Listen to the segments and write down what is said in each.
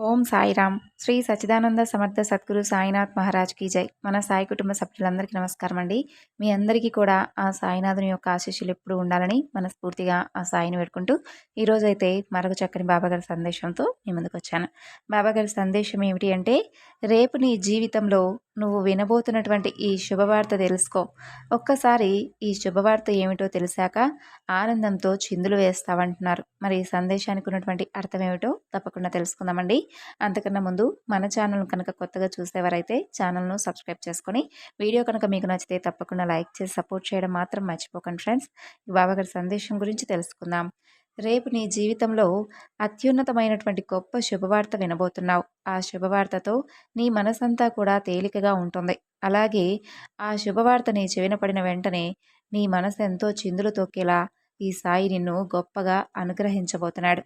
ఓం సాయిరామ్ శ్రీ సచిదానంద సమర్థ సద్గురు సాయినాథ్ మహారాజ్ కీ జై. మన సాయి కుటుంబ సభ్యులందరికీ నమస్కారం అండి మీ అందరికీ కూడా ఆ సాయినాథుని యొక్క ఆశీస్సులు ఎప్పుడు ఉండాలని మనస్ఫూర్తిగా ఆ సాయిని పెట్టుకుంటూ ఈరోజైతే మరొక చక్కని బాబాగారి సందేశంతో మీ ముందుకు వచ్చాను. బాబాగారి సందేశం ఏమిటి అంటే రేపు నీ జీవితంలో నువ్వు వినబోతున్నటువంటి ఈ శుభవార్త తెలుసుకో. ఒక్కసారి ఈ శుభవార్త ఏమిటో తెలిసాక ఆనందంతో చిందులు వేస్తావంటున్నారు. మరి ఈ సందేశానికి ఉన్నటువంటి అర్థం ఏమిటో తప్పకుండా తెలుసుకుందామండి. అంతకన్నా ముందు మన ఛానల్ కనుక కొత్తగా చూసేవారైతే ఛానల్ను సబ్స్క్రైబ్ చేసుకొని వీడియో కనుక మీకు నచ్చితే తప్పకుండా లైక్ చేసి సపోర్ట్ చేయడం మాత్రం మర్చిపోకండి ఫ్రెండ్స్. బాబాగారి సందేశం గురించి తెలుసుకుందాం. రేపు నీ జీవితంలో అత్యున్నతమైనటువంటి గొప్ప శుభవార్త వినబోతున్నావు. ఆ శుభవార్తతో నీ మనసంతా కూడా తేలికగా ఉంటుంది. అలాగే ఆ శుభవార్త నీ చెవిన పడిన వెంటనే నీ మనసు ఎంతో చిందులు తొక్కేలా ఈ సాయి నిన్ను గొప్పగా అనుగ్రహించబోతున్నాడు.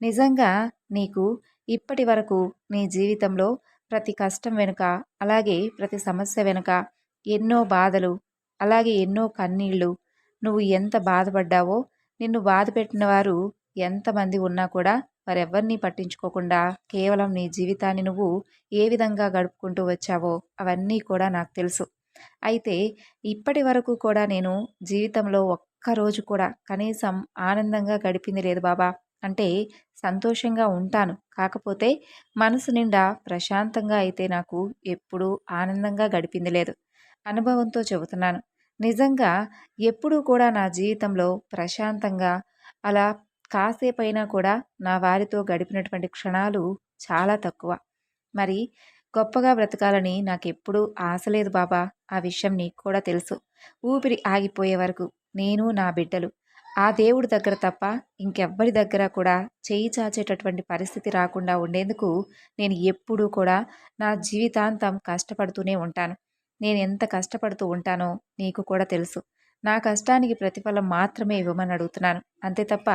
నిజంగా నీకు ఇప్పటి వరకు నీ జీవితంలో ప్రతి కష్టం వెనుక అలాగే ప్రతి సమస్య వెనుక ఎన్నో బాధలు అలాగే ఎన్నో కన్నీళ్ళు నువ్వు ఎంత బాధపడ్డావో నిన్ను బాధ పెట్టిన వారు ఎంతమంది ఉన్నా కూడా వారెవ్వరినీ పట్టించుకోకుండా కేవలం నీ జీవితాన్ని నువ్వు ఏ విధంగా గడుపుకుంటూ వచ్చావో అవన్నీ కూడా నాకు తెలుసు. అయితే ఇప్పటి వరకు కూడా నేను జీవితంలో ఒక్కరోజు కూడా కనీసం ఆనందంగా గడిపింది లేదు బాబా. అంటే సంతోషంగా ఉంటాను. కాకపోతే మనసు నిండా ప్రశాంతంగా అయితే నాకు ఎప్పుడూ ఆనందంగా గడిపింది లేదు. అనుభవంతో చెబుతున్నాను. నిజంగా ఎప్పుడూ కూడా నా జీవితంలో ప్రశాంతంగా అలా కాసేపైనా కూడా నా వారితో గడిపినటువంటి క్షణాలు చాలా తక్కువ. మరి గొప్పగా బ్రతకాలని నాకు ఎప్పుడూ ఆశ లేదు బాబా. ఆ విషయం నీకు కూడా తెలుసు. ఊపిరి ఆగిపోయే వరకు నేను నా బిడ్డలు. ఆ దేవుడి దగ్గర తప్ప ఇంకెవ్వరి దగ్గర కూడా చేయి చాచేటటువంటి పరిస్థితి రాకుండా ఉండేందుకు నేను ఎప్పుడూ కూడా నా జీవితాంతం కష్టపడుతూనే ఉంటాను. నేను ఎంత కష్టపడుతూ ఉంటానో నీకు కూడా తెలుసు. నా కష్టానికి ప్రతిఫలం మాత్రమే ఇవ్వమని అడుగుతున్నాను. అంతే తప్ప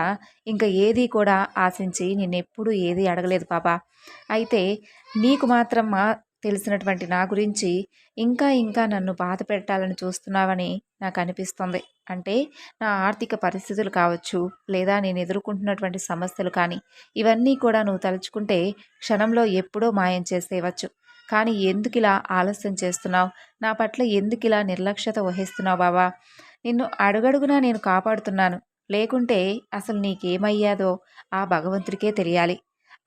ఇంకా ఏది కూడా ఆశించి నిన్నెప్పుడూ ఏది అడగలేదు బాబా. అయితే నీకు మాత్రం మా తెలిసినటువంటి నా గురించి ఇంకా ఇంకా నన్ను బాధ పెట్టాలని చూస్తున్నావని నాకు అనిపిస్తుంది అంటే నా ఆర్థిక పరిస్థితులు కావచ్చు లేదా నేను ఎదుర్కొంటున్నటువంటి సమస్యలు కానీ ఇవన్నీ కూడా నువ్వు తలుచుకుంటే క్షణంలో ఎప్పుడో మాయం చేసేయవచ్చు. కానీ ఎందుకు ఇలా ఆలస్యం చేస్తున్నావు? నా పట్ల ఎందుకు ఇలా నిర్లక్ష్యత వహిస్తున్నావు బాబా నిన్ను అడుగడుగునా నేను కాపాడుతున్నాను. లేకుంటే అసలు నీకేమయ్యాదో ఆ భగవంతుడికే తెలియాలి.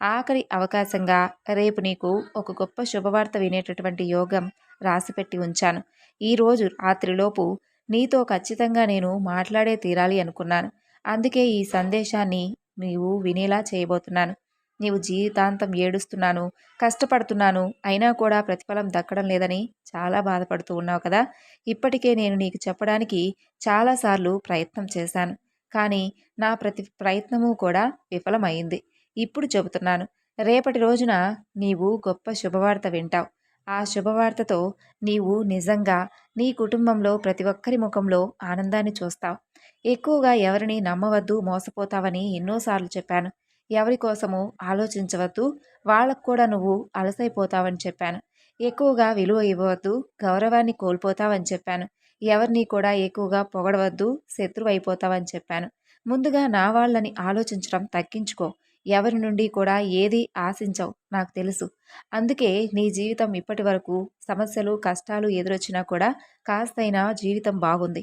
ఆఖరి అవకాశంగా రేపు నీకు ఒక గొప్ప శుభవార్త వినేటటువంటి యోగం రాసిపెట్టి ఉంచాను. ఈరోజు రాత్రిలోపు నీతో ఖచ్చితంగా నేను మాట్లాడే తీరాలి అనుకున్నాను. అందుకే ఈ సందేశాన్ని నీవు వినేలా చేయబోతున్నాను. నీవు జీవితాంతం ఏడుస్తున్నాను కష్టపడుతున్నాను అయినా కూడా ప్రతిఫలం దక్కడం లేదని చాలా బాధపడుతూ ఉన్నావు కదా? ఇప్పటికే నేను నీకు చెప్పడానికి చాలాసార్లు ప్రయత్నం చేశాను. కానీ నా ప్రతి ప్రయత్నము కూడా విఫలమైంది. ఇప్పుడు చెబుతున్నాను. రేపటి రోజున నీవు గొప్ప శుభవార్త వింటావు. ఆ శుభవార్తతో నీవు నిజంగా నీ కుటుంబంలో ప్రతి ఒక్కరి ముఖంలో ఆనందాన్ని చూస్తావు. ఎక్కువగా ఎవరిని నమ్మవద్దు మోసపోతావని ఎన్నోసార్లు చెప్పాను. ఎవరి కోసము ఆలోచించవద్దు. వాళ్ళకు కూడా నువ్వు అలసైపోతావని చెప్పాను. ఎక్కువగా విలువ ఇవ్వవద్దు గౌరవాన్ని కోల్పోతావని చెప్పాను. ఎవరిని కూడా ఎక్కువగా పొగడవద్దు శత్రువు అయిపోతావని చెప్పాను. ముందుగా నా వాళ్ళని ఆలోచించడం తగ్గించుకో. ఎవరి నుండి కూడా ఏది ఆశించవు నాకు తెలుసు. అందుకే నీ జీవితం ఇప్పటి వరకు సమస్యలు కష్టాలు ఎదురొచ్చినా కూడా కాస్తైనా జీవితం బాగుంది.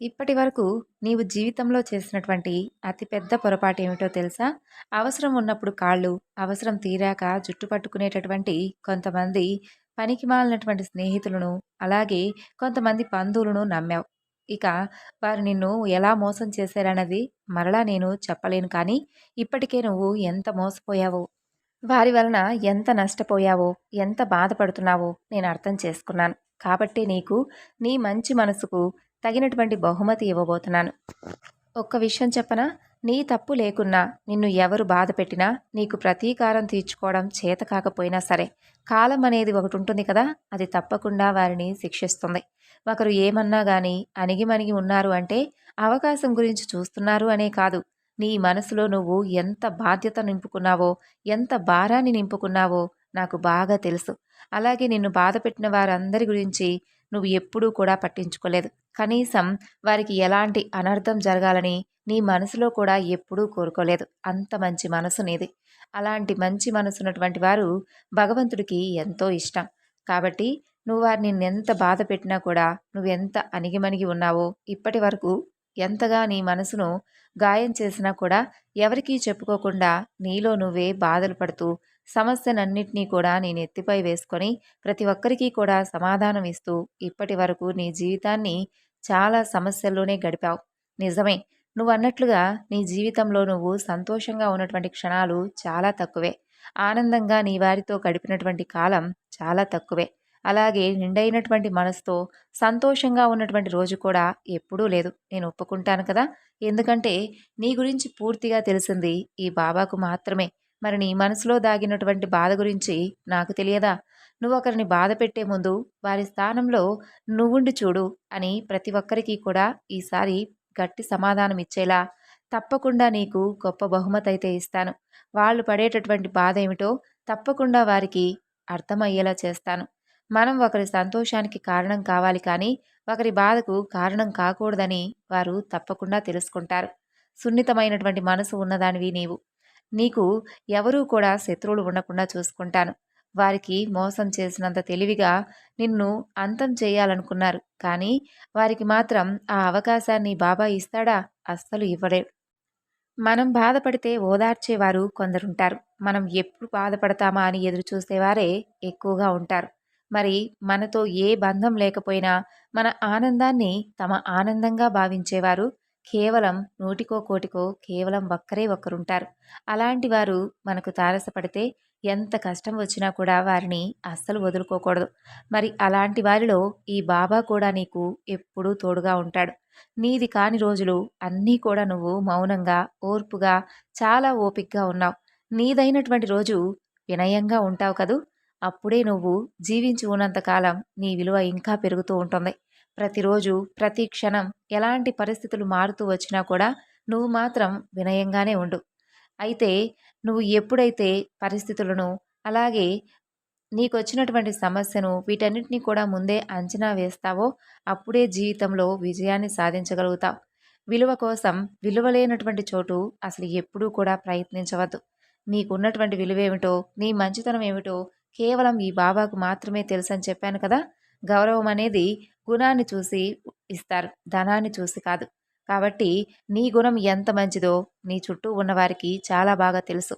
ఇప్పటి వరకు నీవు జీవితంలో చేసినటువంటి అతిపెద్ద పొరపాటు ఏమిటో తెలుసా? అవసరం ఉన్నప్పుడు కాళ్ళు అవసరం తీరాక జుట్టు పట్టుకునేటటువంటి కొంతమంది పనికి మాలినటువంటి స్నేహితులను అలాగే కొంతమంది బంధువులను నమ్మావు. ఇక వారు నిన్ను ఎలా మోసం చేశారన్నది మరలా నేను చెప్పలేను కానీ ఇప్పటికే నువ్వు ఎంత మోసపోయావో వారి వలన ఎంత నష్టపోయావో ఎంత బాధపడుతున్నావో నేను అర్థం చేసుకున్నాను. కాబట్టి నీకు నీ మంచి మనసుకు తగినటువంటి బహుమతి ఇవ్వబోతున్నాను. ఒక్క విషయం చెప్పనా? నీ తప్పు లేకున్నా నిన్ను ఎవరు బాధ పెట్టినా నీకు ప్రతీకారం తీర్చుకోవడం చేత కాకపోయినా సరే కాలం అనేది ఒకటి ఉంటుంది కదా అది తప్పకుండా వారిని శిక్షిస్తుంది. ఒకరు ఏమన్నా కానీ అణిగిమణిగి ఉన్నారు అంటే అవకాశం గురించి చూస్తున్నారు అనే కాదు. నీ మనసులో నువ్వు ఎంత బాధ్యత నింపుకున్నావో ఎంత భారాన్ని నింపుకున్నావో నాకు బాగా తెలుసు. అలాగే నిన్ను బాధ పెట్టిన వారందరి గురించి నువ్వు ఎప్పుడూ కూడా పట్టించుకోలేదు. కనీసం వారికి ఎలాంటి అనర్థం జరగాలని నీ మనసులో కూడా ఎప్పుడూ కోరుకోలేదు. అంత మంచి మనసు నీది. అలాంటి మంచి మనసున్నటువంటి వారు భగవంతుడికి ఎంతో ఇష్టం. కాబట్టి నువ్వు వారిని ఎంత బాధ పెట్టినా కూడా నువ్వెంత అణిగిమణిగి ఉన్నావో ఇప్పటి వరకు ఎంతగా నీ మనసును గాయం చేసినా కూడా ఎవరికీ చెప్పుకోకుండా నీలో నువ్వే బాధలు పడుతూ సమస్యనన్నింటినీ కూడా నేను ఎత్తిపై వేసుకొని ప్రతి ఒక్కరికి కూడా సమాధానం ఇస్తూ ఇప్పటి వరకు నీ జీవితాన్ని చాలా సమస్యల్లోనే గడిపావు. నిజమే నువ్వు అన్నట్లుగా నీ జీవితంలో నువ్వు సంతోషంగా ఉన్నటువంటి క్షణాలు చాలా తక్కువే. ఆనందంగా నీ వారితో గడిపినటువంటి కాలం చాలా తక్కువే. అలాగే నిండైనటువంటి మనసుతో సంతోషంగా ఉన్నటువంటి రోజు కూడా ఎప్పుడూ లేదు. నేను ఒప్పుకుంటాను కదా! ఎందుకంటే నీ గురించి పూర్తిగా తెలిసింది ఈ బాబాకు మాత్రమే. మరి నీ మనసులో దాగినటువంటి బాధ గురించి నాకు తెలియదా? నువ్వు ఒకరిని బాధ పెట్టే ముందు వారి స్థానంలో నువ్వుండి చూడు అని ప్రతి ఒక్కరికి కూడా ఈసారి గట్టి సమాధానం ఇచ్చేలా తప్పకుండా నీకు గొప్ప బహుమతి అయితే ఇస్తాను. వాళ్ళు పడేటటువంటి బాధ ఏమిటో తప్పకుండా వారికి అర్థమయ్యేలా చేస్తాను. మనం ఒకరి సంతోషానికి కారణం కావాలి కానీ ఒకరి బాధకు కారణం కాకూడదని వారు తప్పకుండా తెలుసుకుంటారు. సున్నితమైనటువంటి మనసు ఉన్నదానివి నీవు. నీకు ఎవరూ కూడా శత్రువులు ఉండకుండా చూసుకుంటాను. వారికి మోసం చేసినంత తెలివిగా నిన్ను అంతం చేయాలనుకున్నారు. కానీ వారికి మాత్రం ఆ అవకాశాన్ని బాబా ఇస్తాడా? అస్సలు ఇవ్వడే మనం బాధపడితే ఓదార్చేవారు కొందరుంటారు. మనం ఎప్పుడు బాధపడతామా అని ఎదురు చూసేవారే ఎక్కువగా ఉంటారు. మరి మనతో ఏ బంధం లేకపోయినా మన ఆనందాన్ని తమ ఆనందంగా భావించేవారు కేవలం నూటికో కోటికో కేవలం ఒక్కరే ఒక్కరుంటారు. అలాంటి వారు మనకు తారసపడితే ఎంత కష్టం వచ్చినా కూడా వారిని అస్సలు వదులుకోకూడదు. మరి అలాంటి వారిలో ఈ బాబా కూడా నీకు ఎప్పుడూ తోడుగా ఉంటాడు. నీది కాని రోజులు అన్నీ కూడా నువ్వు మౌనంగా ఓర్పుగా చాలా ఓపిక్గా ఉన్నావు. నీదైనటువంటి రోజు వినయంగా ఉంటావు కదూ? అప్పుడే నువ్వు జీవించి ఉన్నంతకాలం నీ విలువ ఇంకా పెరుగుతూ ఉంటుంది. ప్రతిరోజు ప్రతి క్షణం ఎలాంటి పరిస్థితులు మారుతూ వచ్చినా కూడా నువ్వు మాత్రం వినయంగానే ఉండు. అయితే నువ్వు ఎప్పుడైతే పరిస్థితులను అలాగే నీకు వచ్చినటువంటి సమస్యను వీటన్నిటిని కూడా ముందే అంచనా వేస్తావో అప్పుడే జీవితంలో విజయాన్ని సాధించగలుగుతావు. విలువ కోసం విలువలేనటువంటి చోటు అసలు ఎప్పుడూ కూడా ప్రయత్నించవద్దు. నీకున్నటువంటి విలువేమిటో నీ మంచితనం ఏమిటో కేవలం ఈ బాబాకు మాత్రమే తెలుసని చెప్పాను కదా? గౌరవం అనేది గుణాన్ని చూసి ఇస్తారు ధనాన్ని చూసి కాదు. కాబట్టి నీ గుణం ఎంత మంచిదో నీ చుట్టూ ఉన్నవారికి చాలా బాగా తెలుసు.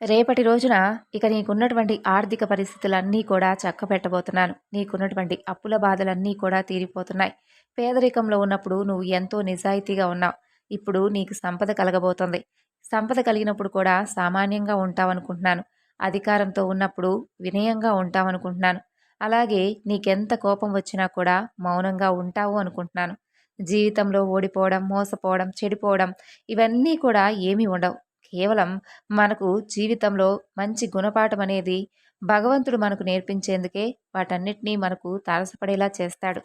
రేపటి రోజున ఇక నీకున్నటువంటి ఆర్థిక పరిస్థితులన్నీ కూడా చక్కబెట్టబోతున్నాను. నీకున్నటువంటి అప్పుల బాధలన్నీ కూడా తీరిపోతున్నాయి. పేదరికంలో ఉన్నప్పుడు నువ్వు ఎంతో నిజాయితీగా ఉన్నావు. ఇప్పుడు నీకు సంపద కలగబోతుంది. సంపద కలిగినప్పుడు కూడా సామాన్యంగా ఉంటావనుకుంటున్నాను. అధికారంతో ఉన్నప్పుడు వినయంగా ఉంటావనుకుంటున్నాను. అలాగే నీకెంత కోపం వచ్చినా కూడా మౌనంగా ఉంటావు అనుకుంటున్నాను. జీవితంలో ఓడిపోవడం మోసపోవడం చెడిపోవడం ఇవన్నీ కూడా ఏమీ ఉండవు. కేవలం మనకు జీవితంలో మంచి గుణపాఠం అనేది భగవంతుడు మనకు నేర్పించేందుకే వాటన్నిటినీ మనకు తారసపడేలా చేస్తాడు.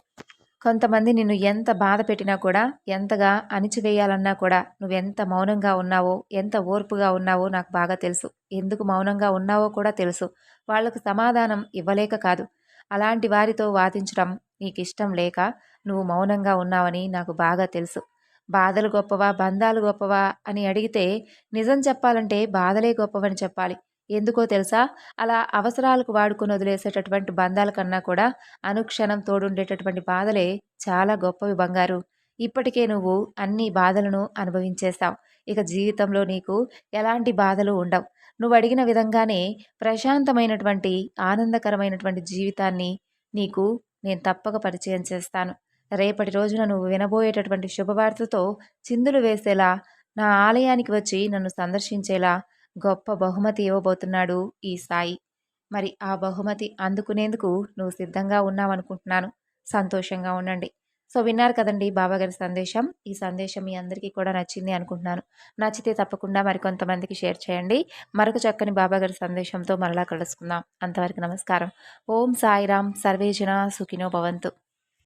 కొంతమంది నిన్ను ఎంత బాధ పెట్టినా కూడా ఎంతగా అణిచివేయాలన్నా కూడా నువ్వెంత మౌనంగా ఉన్నావో ఎంత ఓర్పుగా ఉన్నావో నాకు బాగా తెలుసు. ఎందుకు మౌనంగా ఉన్నావో కూడా తెలుసు. వాళ్ళకు సమాధానం ఇవ్వలేక కాదు. అలాంటి వారితో వాదించడం నీకు ఇష్టం లేక నువ్వు మౌనంగా ఉన్నావని నాకు బాగా తెలుసు. బాధలు గొప్పవా బంధాలు గొప్పవా అని అడిగితే నిజం చెప్పాలంటే బాధలే గొప్పవని చెప్పాలి. ఎందుకో తెలుసా? అలా అవసరాలకు వాడుకొని వదిలేసేటటువంటి బంధాల కన్నా కూడా అనుక్షణం తోడుండేటటువంటి బాధలే చాలా గొప్పవి బంగారు. ఇప్పటికే నువ్వు అన్ని బాధలను అనుభవించేస్తావు ఇక జీవితంలో నీకు ఎలాంటి బాధలు ఉండవు. నువ్వు అడిగిన విధంగానే ప్రశాంతమైనటువంటి ఆనందకరమైనటువంటి జీవితాన్ని నీకు నేను తప్పక పరిచయం చేస్తాను. రేపటి రోజున నువ్వు వినబోయేటటువంటి శుభవార్తతో చిందులు వేసేలా నా ఆలయానికి వచ్చి నన్ను సందర్శించేలా గొప్ప బహుమతి ఇవ్వబోతున్నాడు ఈ సాయి. మరి ఆ బహుమతి అందుకునేందుకు నువ్వు సిద్ధంగా ఉన్నావనుకుంటున్నాను. సంతోషంగా ఉండండి. సో విన్నారు కదండి బాబాగారి సందేశం. ఈ సందేశం మీ అందరికీ కూడా నచ్చింది అనుకుంటున్నాను. నచ్చితే తప్పకుండా మరికొంతమందికి షేర్ చేయండి. మరొక చక్కని బాబాగారి సందేశంతో మరలా కలుసుకుందాం. అంతవరకు నమస్కారం. ఓం సాయిరామ్ సర్వేజన సుఖినో భవంతు.